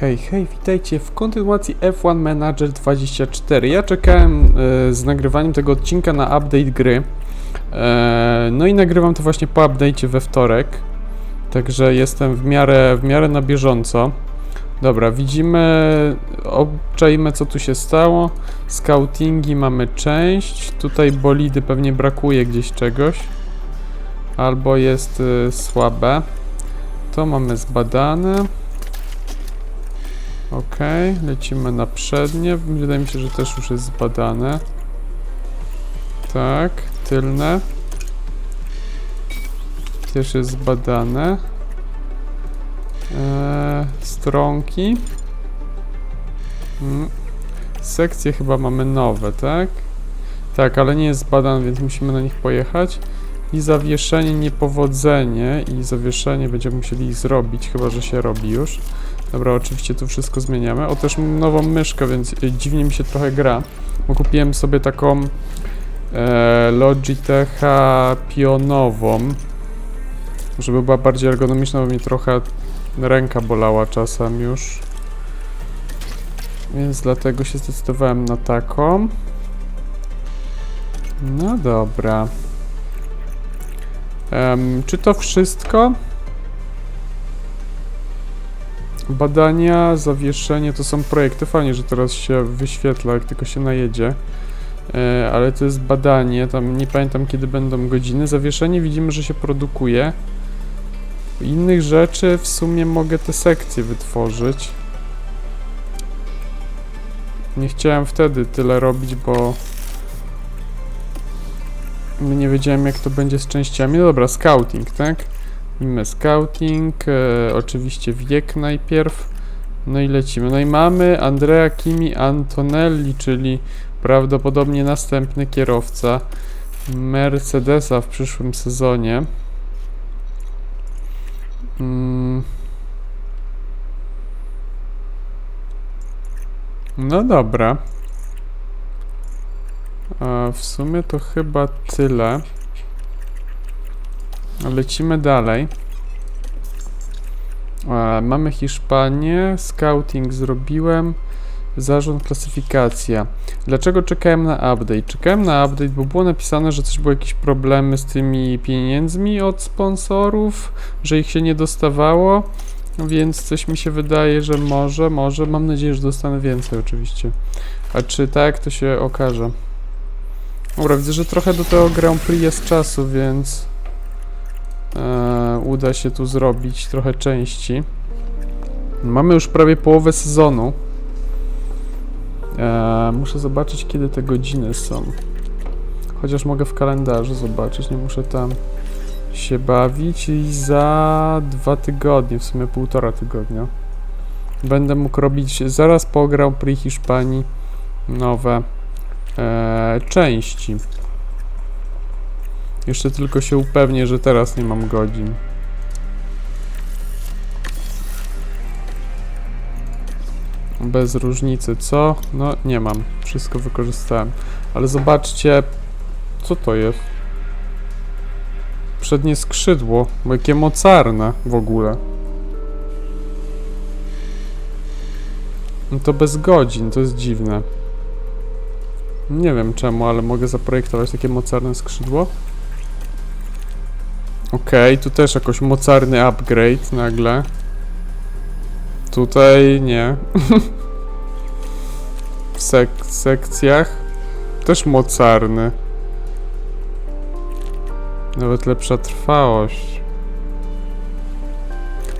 Hej, hej, witajcie w kontynuacji F1 Manager 24. Ja czekałem e, z nagrywaniem tego odcinka na update gry. E, no i nagrywam to właśnie po update'cie we wtorek. Także jestem w miarę, w miarę na bieżąco. Dobra, widzimy, obczajmy co tu się stało. Scoutingi mamy część. Tutaj bolidy pewnie brakuje gdzieś czegoś. Albo jest e, słabe. To mamy zbadane. Ok, lecimy na przednie. Wydaje mi się, że też już jest zbadane. Tak, tylne. Też jest zbadane. Eee, stronki. Mm. Sekcje chyba mamy nowe, tak? Tak, ale nie jest zbadane, więc musimy na nich pojechać. I zawieszenie, niepowodzenie. I zawieszenie będziemy musieli zrobić, chyba że się robi już. Dobra, oczywiście tu wszystko zmieniamy. O, też nową myszkę, więc y, dziwnie mi się trochę gra. Bo kupiłem sobie taką e, Logitecha pionową, żeby była bardziej ergonomiczna, bo mi trochę ręka bolała czasem już. Więc dlatego się zdecydowałem na taką. No dobra. Em, czy to wszystko? Badania, zawieszenie to są projekty. Fajnie, że teraz się wyświetla, jak tylko się najedzie. E, ale to jest badanie, tam nie pamiętam kiedy będą godziny. Zawieszenie widzimy, że się produkuje. Innych rzeczy w sumie mogę te sekcje wytworzyć. Nie chciałem wtedy tyle robić, bo nie wiedziałem jak to będzie z częściami. No dobra, scouting, tak? Mamy scouting, e, oczywiście wiek najpierw. No i lecimy. No i mamy Andrea Kimi Antonelli, czyli prawdopodobnie następny kierowca Mercedesa w przyszłym sezonie. Mm. No dobra. A w sumie to chyba tyle. Lecimy dalej. E, mamy Hiszpanię, scouting zrobiłem, zarząd klasyfikacja. Dlaczego czekałem na update? Czekałem na update, bo było napisane, że coś były jakieś problemy z tymi pieniędzmi od sponsorów, że ich się nie dostawało, więc coś mi się wydaje, że może, może, mam nadzieję, że dostanę więcej oczywiście. A czy tak, to się okaże. Dobra, widzę, że trochę do tego Grand Prix jest czasu, więc e, uda się tu zrobić trochę części. Mamy już prawie połowę sezonu. E, muszę zobaczyć, kiedy te godziny są. Chociaż mogę w kalendarzu zobaczyć, nie muszę tam się bawić. I za dwa tygodnie, w sumie półtora tygodnia, będę mógł robić zaraz po Grand Prix Hiszpanii nowe e, części. Jeszcze tylko się upewnię, że teraz nie mam godzin. Bez różnicy, co? No, nie mam. Wszystko wykorzystałem. Ale zobaczcie, co to jest? Przednie skrzydło, jakie mocarne w ogóle. No to bez godzin, to jest dziwne. Nie wiem czemu, ale mogę zaprojektować takie mocarne skrzydło. Okej, tu też jakoś mocarny upgrade nagle. Tutaj nie. w sek sekcjach też mocarny. Nawet lepsza trwałość.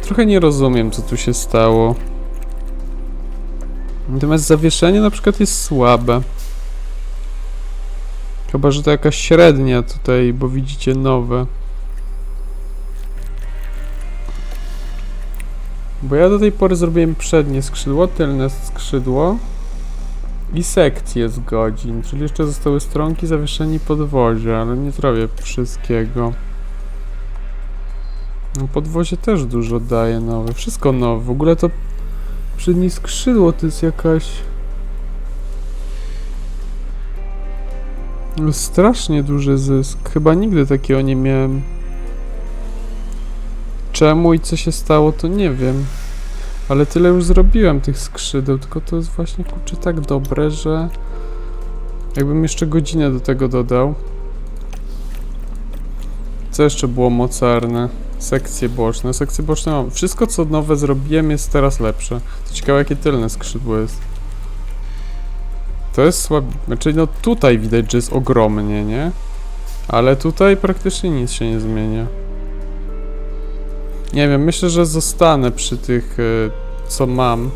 Trochę nie rozumiem, co tu się stało. Natomiast zawieszenie na przykład jest słabe. Chyba, że to jakaś średnia tutaj, bo widzicie nowe. Bo ja do tej pory zrobiłem przednie skrzydło, tylne skrzydło i sekcję z godzin, czyli jeszcze zostały stronki, zawieszenie i podwozie, ale nie zrobię wszystkiego. No podwozie też dużo daje nowe, wszystko nowe, w ogóle to przednie skrzydło to jest jakaś... No, Strasznie duży zysk, chyba nigdy takiego nie miałem. Czemu i co się stało, to nie wiem. Ale tyle już zrobiłem tych skrzydeł, tylko to jest właśnie kurczę tak dobre, że jakbym jeszcze godzinę do tego dodał. Co jeszcze było mocarne? Sekcje boczne. Sekcje boczne mam. Wszystko co nowe zrobiłem jest teraz lepsze. To ciekawe jakie tylne skrzydło jest. To jest słabe. Znaczy no tutaj widać, że jest ogromnie, nie? Ale tutaj praktycznie nic się nie zmienia. Nie wiem, myślę, że zostanę przy tych, e, co mam.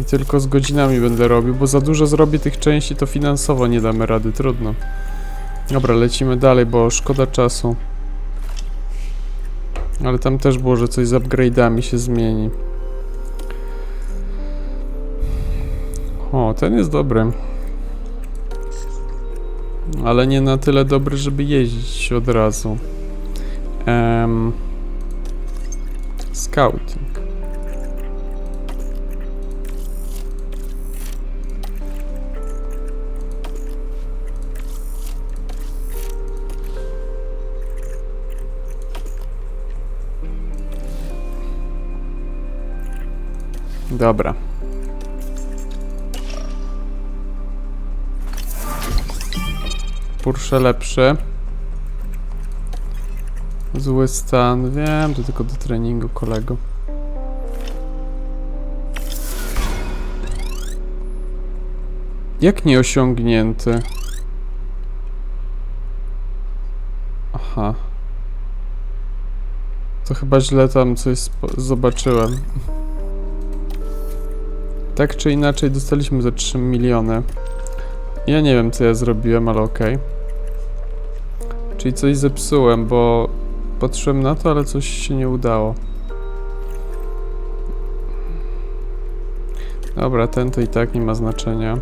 I tylko z godzinami będę robił, bo za dużo zrobię tych części, to finansowo nie damy rady, trudno. Dobra, lecimy dalej, bo szkoda czasu. Ale tam też było, że coś z upgrade'ami się zmieni. O, ten jest dobry. Ale nie na tyle dobry, żeby jeździć od razu. Em, scouting. Dobra. Porsche lepszy. Zły stan, wiem, to tylko do treningu kolego. Jak nieosiągnięty? Aha. To chyba źle tam coś zobaczyłem. Tak czy inaczej dostaliśmy za 3 miliony. Ja nie wiem co ja zrobiłem, ale okej. Czyli coś zepsułem, bo patrzyłem na to, ale coś się nie udało. Dobra, ten to i tak nie ma znaczenia.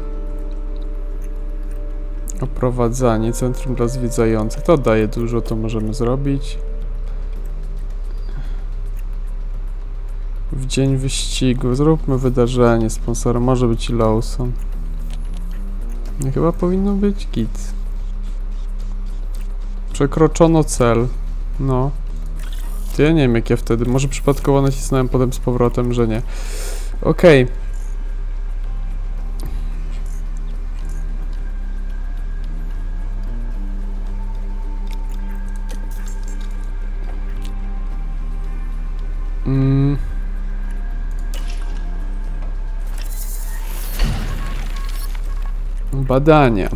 Oprowadzanie, centrum dla zwiedzających. To daje dużo, to możemy zrobić. W dzień wyścigu. Zróbmy wydarzenie. Sponsorem może być Lawson. Chyba powinno być git. Przekroczono cel. No. To ja nie wiem jak ja wtedy. Może przypadkowo nacisnąłem potem z powrotem, że nie. Okej. Mm. Badania.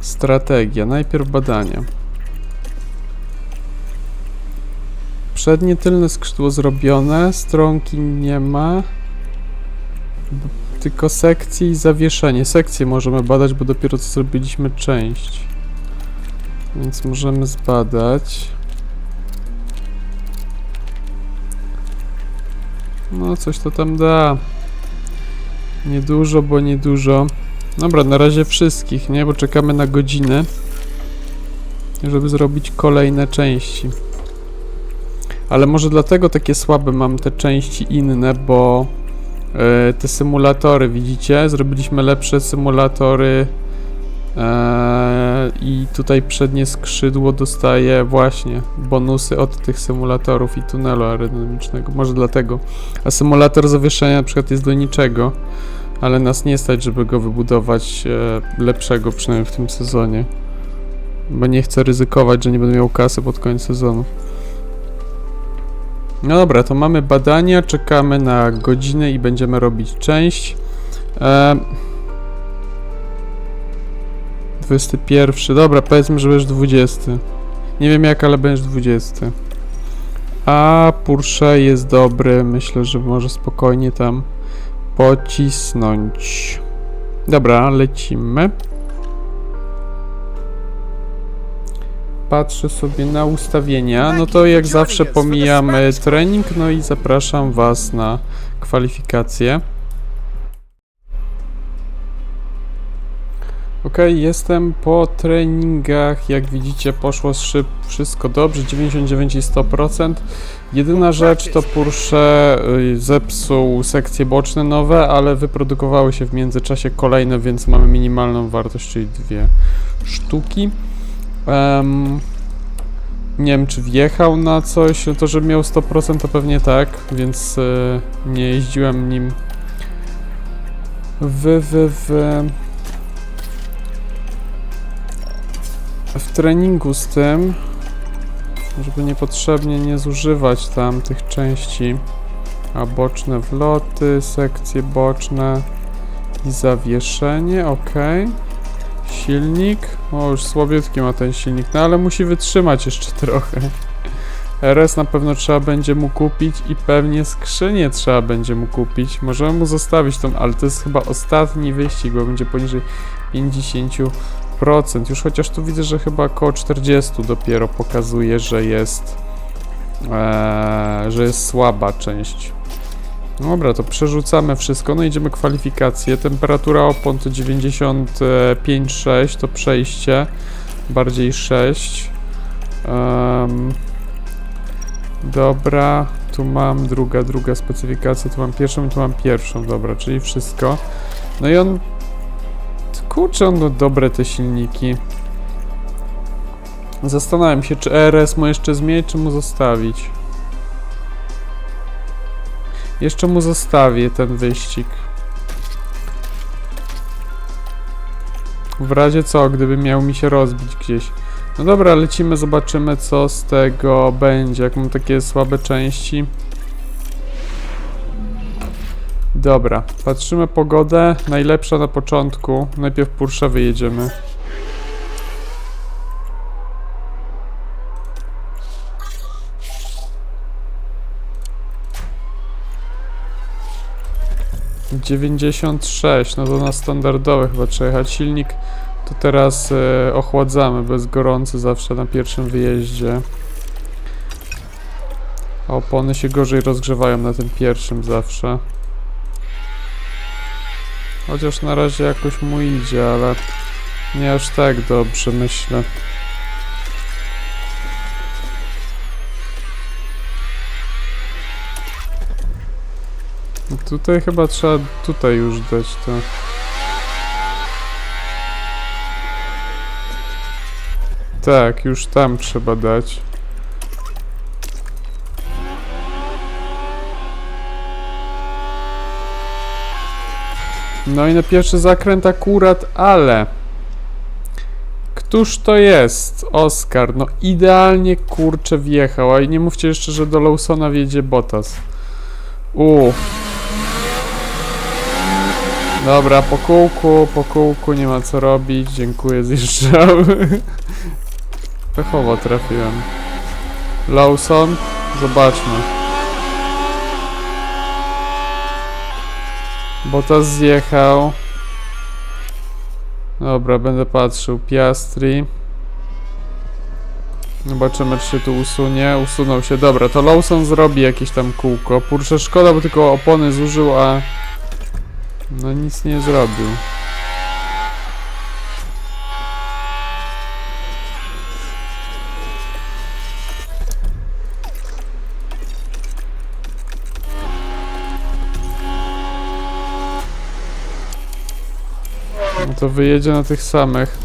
Strategia. Najpierw badania. Przednie, tylne skrzydło zrobione, stronki nie ma. Tylko sekcje i zawieszenie. Sekcje możemy badać, bo dopiero co zrobiliśmy część. Więc możemy zbadać. No, coś to tam da. Niedużo, bo niedużo. Dobra, na razie wszystkich, nie? Bo czekamy na godzinę, żeby zrobić kolejne części. Ale może dlatego takie słabe mam te części inne, bo e, te symulatory, widzicie? Zrobiliśmy lepsze symulatory e, i tutaj przednie skrzydło dostaje właśnie bonusy od tych symulatorów i tunelu aerodynamicznego. Może dlatego. A symulator zawieszenia na przykład jest do niczego, ale nas nie stać, żeby go wybudować e, lepszego, przynajmniej w tym sezonie. Bo nie chcę ryzykować, że nie będę miał kasy pod koniec sezonu. No dobra, to mamy badania, czekamy na godzinę i będziemy robić część. E, 21, dobra, powiedzmy, że będziesz 20. Nie wiem jak, ale będziesz 20. A Porsche jest dobry, myślę, że może spokojnie tam pocisnąć. Dobra, lecimy. Patrzę sobie na ustawienia. No to jak zawsze pomijamy trening, no i zapraszam Was na kwalifikacje. Ok, jestem po treningach. Jak widzicie, poszło szyb wszystko dobrze 99 i 100%. Jedyna rzecz to Porsche y, zepsuł sekcje boczne nowe, ale wyprodukowały się w międzyczasie kolejne, więc mamy minimalną wartość, czyli dwie sztuki. Em, Nie wiem, czy wjechał na coś, no to, że miał 100% to pewnie tak, więc e, nie jeździłem nim w, w, w, w treningu z tym, żeby niepotrzebnie nie zużywać tam tych części. A boczne wloty, sekcje boczne i zawieszenie, ok. Silnik, o już słabiutki ma ten silnik, no ale musi wytrzymać jeszcze trochę. RS na pewno trzeba będzie mu kupić i pewnie skrzynię trzeba będzie mu kupić. Możemy mu zostawić tą, ale to jest chyba ostatni wyścig, bo będzie poniżej 50%. Już chociaż tu widzę, że chyba około 40 dopiero pokazuje, że jest eee, że jest słaba część. Dobra, to przerzucamy wszystko. No idziemy kwalifikacje. Temperatura opon to 95,6 to przejście. Bardziej 6. Em, dobra, tu mam druga, druga specyfikacja. Tu mam pierwszą i tu mam pierwszą. Dobra, czyli wszystko. No i on... Kurczę, on dobre te silniki. Zastanawiam się, czy RS mu jeszcze zmienić, czy mu zostawić. Jeszcze mu zostawię ten wyścig. W razie co, gdyby miał mi się rozbić gdzieś. No dobra, lecimy, zobaczymy co z tego będzie, jak mam takie słabe części. Dobra, patrzymy pogodę, najlepsza na początku. Najpierw Porsche wyjedziemy. Dziewięćdziesiąt sześć, no to na standardowe chyba trzeba jechać. Silnik to teraz e, ochładzamy, bez gorący zawsze na pierwszym wyjeździe. A opony się gorzej rozgrzewają na tym pierwszym zawsze. Chociaż na razie jakoś mu idzie, ale nie aż tak dobrze myślę. Tutaj chyba trzeba tutaj już dać to. Tak, już tam trzeba dać. No i na pierwszy zakręt akurat, ale... Któż to jest? Oskar, no idealnie kurczę wjechał, a i nie mówcie jeszcze, że do Lawsona wjedzie Bottas. Uff. Dobra, po kółku, po kółku, nie ma co robić, dziękuję, zjeżdżam. Pechowo trafiłem. Lawson, zobaczmy. Bottas zjechał. Dobra, będę patrzył. Piastri. Zobaczymy, czy się tu usunie. Usunął się. Dobra, to Lawson zrobi jakieś tam kółko. Kurczę, szkoda, bo tylko opony zużył, a... No nic nie zrobił. No to wyjedzie na tych samych.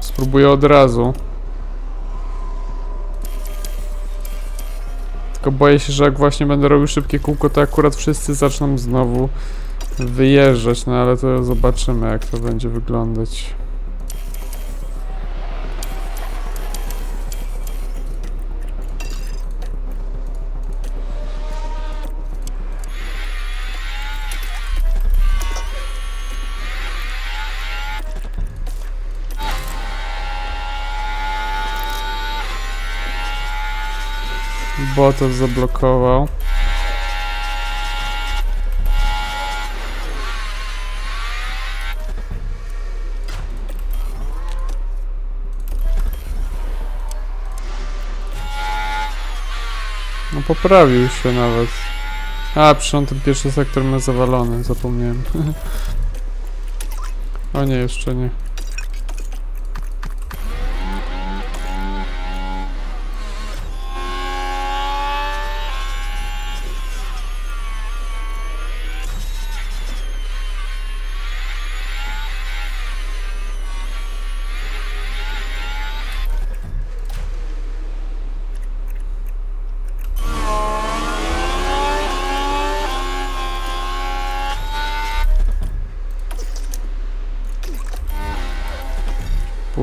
Spróbuję od razu. Tylko boję się, że jak właśnie będę robił szybkie kółko, to akurat wszyscy zaczną znowu wyjeżdżać, no ale to zobaczymy jak to będzie wyglądać. Bottas zablokował. No poprawił się nawet. A, on ten pierwszy sektor ma zawalony, zapomniałem. o nie, jeszcze nie.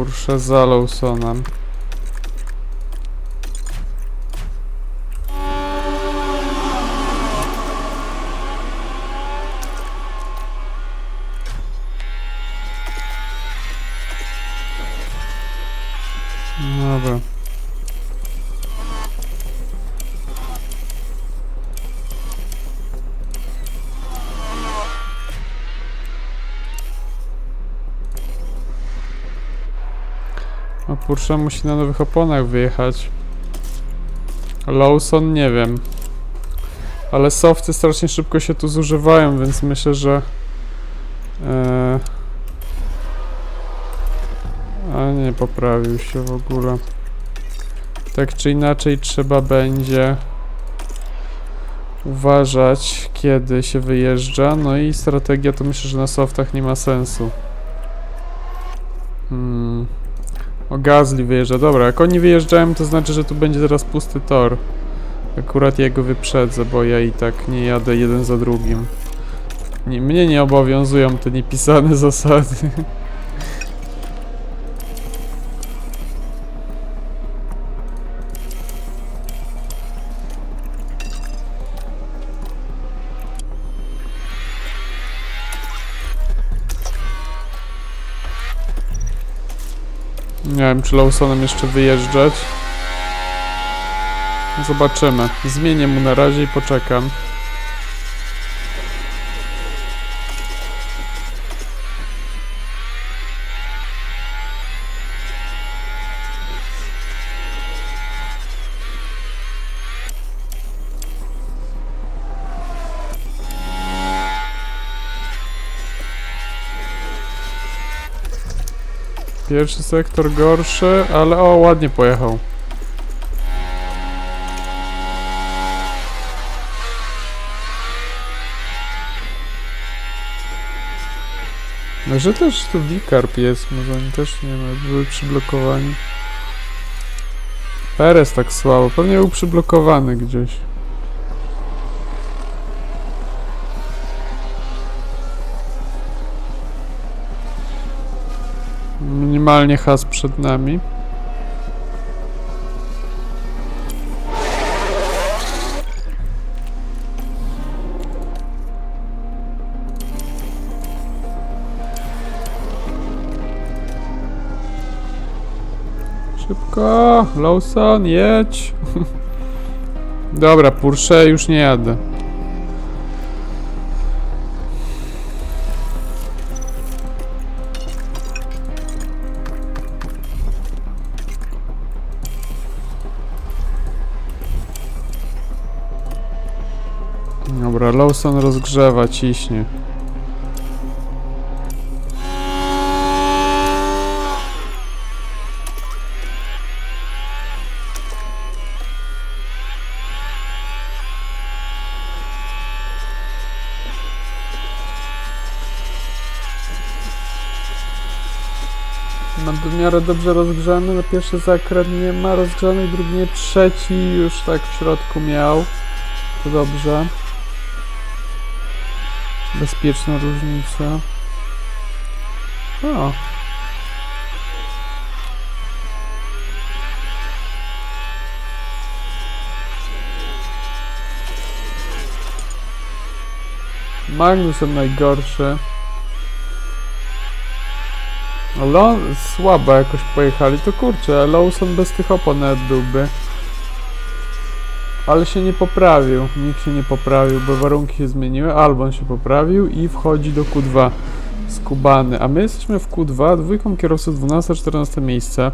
Porsche za Lawsonem. Porsche musi na nowych oponach wyjechać. Lawson nie wiem. Ale softy strasznie szybko się tu zużywają, więc myślę, że... E... A nie poprawił się w ogóle. Tak czy inaczej trzeba będzie uważać, kiedy się wyjeżdża. No i strategia to myślę, że na softach nie ma sensu. Hmm. O Gazli wyjeżdża. Dobra, jak oni wyjeżdżają, to znaczy, że tu będzie teraz pusty tor. Akurat ja go wyprzedzę, bo ja i tak nie jadę jeden za drugim. Nie, mnie nie obowiązują te niepisane zasady. Wiem, czy Lawsonem jeszcze wyjeżdżać. Zobaczymy. Zmienię mu na razie i poczekam. Pierwszy sektor gorszy, ale o, ładnie pojechał. Może też tu Wikarp jest, może oni też nie wiem, były przyblokowani. Perez tak słabo, pewnie był przyblokowany gdzieś. Minimalnie has przed nami. Szybko, Lawson, jedź. Dobra, Porsche już nie jadę. Lawson rozgrzewa, ciśnie. W miarę dobrze rozgrzany, na pierwszy zakręt nie ma rozgrzany, drugi nie, trzeci już tak w środku miał. To dobrze. Bezpieczna różnica. O. Magnusem najgorszy. Ale on słabo jakoś pojechali, to kurczę, Lawson bez tych opon byłby. Ale się nie poprawił, nikt się nie poprawił, bo warunki się zmieniły, Albon się poprawił i wchodzi do Q2 skubany, a my jesteśmy w Q2, dwójką kierowców 12-14 miejsce.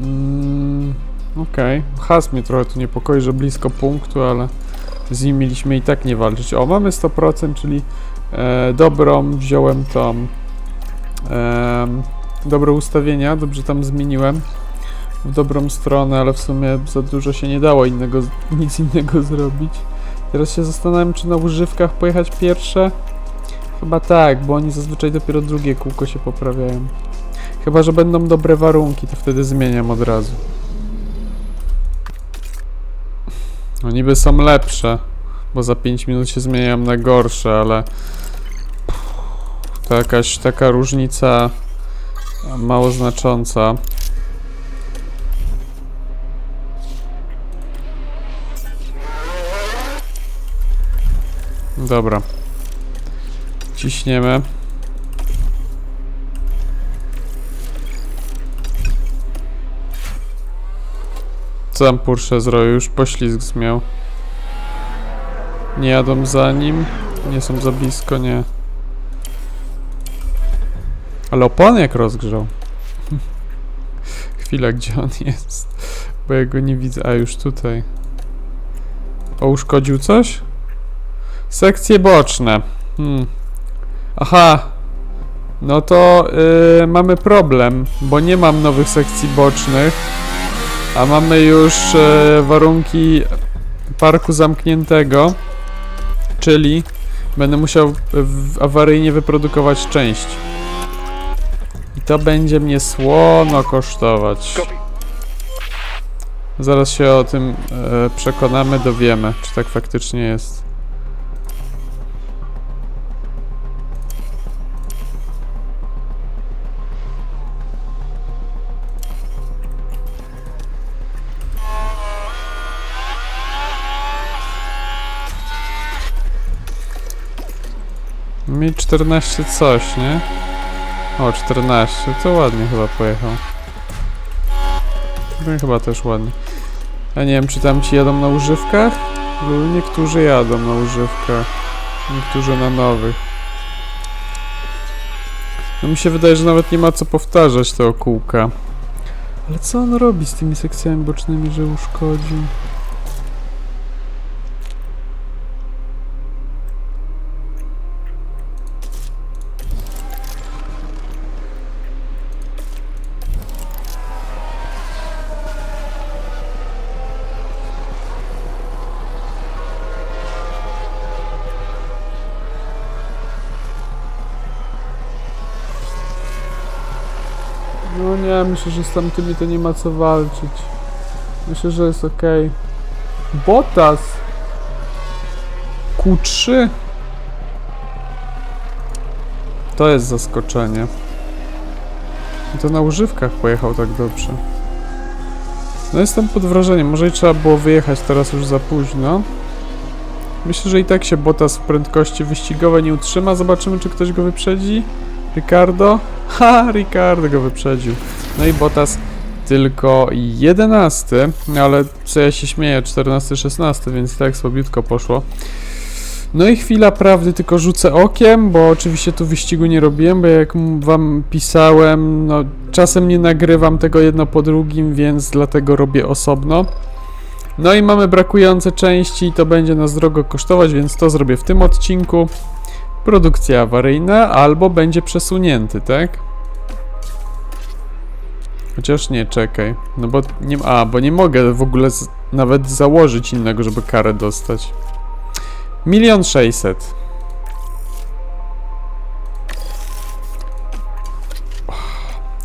Mm, Okej, okay. Has mnie trochę tu niepokoi, że blisko punktu, ale z nim mieliśmy i tak nie walczyć. O, mamy 100%, czyli e, dobrą wziąłem tą em, dobre ustawienia, dobrze tam zmieniłem w dobrą stronę, ale w sumie za dużo się nie dało innego, nic innego zrobić. Teraz się zastanawiam, czy na używkach pojechać pierwsze? Chyba tak, bo oni zazwyczaj dopiero drugie kółko się poprawiają. Chyba, że będą dobre warunki, to wtedy zmieniam od razu. No niby są lepsze, bo za 5 minut się zmieniają na gorsze, ale to jakaś taka różnica mało znacząca. Dobra. Ciśniemy. Co tam Porsche zrobił? Już poślizg miał. Nie jadą za nim. Nie są za blisko, nie. Ale opony jak rozgrzał. Chwila, gdzie on jest? Bo ja go nie widzę. A, już tutaj. O, uszkodził coś? Sekcje boczne. Hmm. Aha. No to yy, mamy problem, bo nie mam nowych sekcji bocznych, a mamy już yy, warunki parku zamkniętego, czyli będę musiał awaryjnie wyprodukować część. I to będzie mnie słono kosztować. Zaraz się o tym e, przekonamy, dowiemy, czy tak faktycznie jest. Mi 14 coś, nie? O, 14, to ładnie chyba pojechał. No chyba też ładnie. Ja nie wiem, czy tam ci jadą na używkach? Niektórzy jadą na używkach. Niektórzy na nowych. No mi się wydaje, że nawet nie ma co powtarzać tego kółka. Ale co on robi z tymi sekcjami bocznymi, że uszkodził? No nie, myślę, że z tamtymi to nie ma co walczyć. Myślę, że jest ok. Botas! Q3? To jest zaskoczenie. To na używkach pojechał tak dobrze. No jestem pod wrażeniem, może i trzeba było wyjechać teraz już za późno. Myślę, że i tak się Bottas w prędkości wyścigowej nie utrzyma. Zobaczymy, czy ktoś go wyprzedzi. Ricardo? Ha, Ricardo go wyprzedził. No i Bottas tylko 11, no ale co ja się śmieję, 14, 16, więc tak słabiutko poszło. No i chwila prawdy, tylko rzucę okiem, bo oczywiście tu wyścigu nie robiłem, bo jak wam pisałem, no czasem nie nagrywam tego jedno po drugim, więc dlatego robię osobno. No i mamy brakujące części i to będzie nas drogo kosztować, więc to zrobię w tym odcinku. Produkcja awaryjna albo będzie przesunięty, tak? Chociaż nie, czekaj. No bo nie, a, bo nie mogę w ogóle z, nawet założyć innego, żeby karę dostać. Milion sześćset.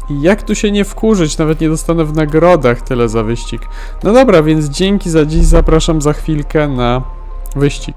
I jak tu się nie wkurzyć, nawet nie dostanę w nagrodach tyle za wyścig. No dobra, więc dzięki za dziś, zapraszam za chwilkę na wyścig.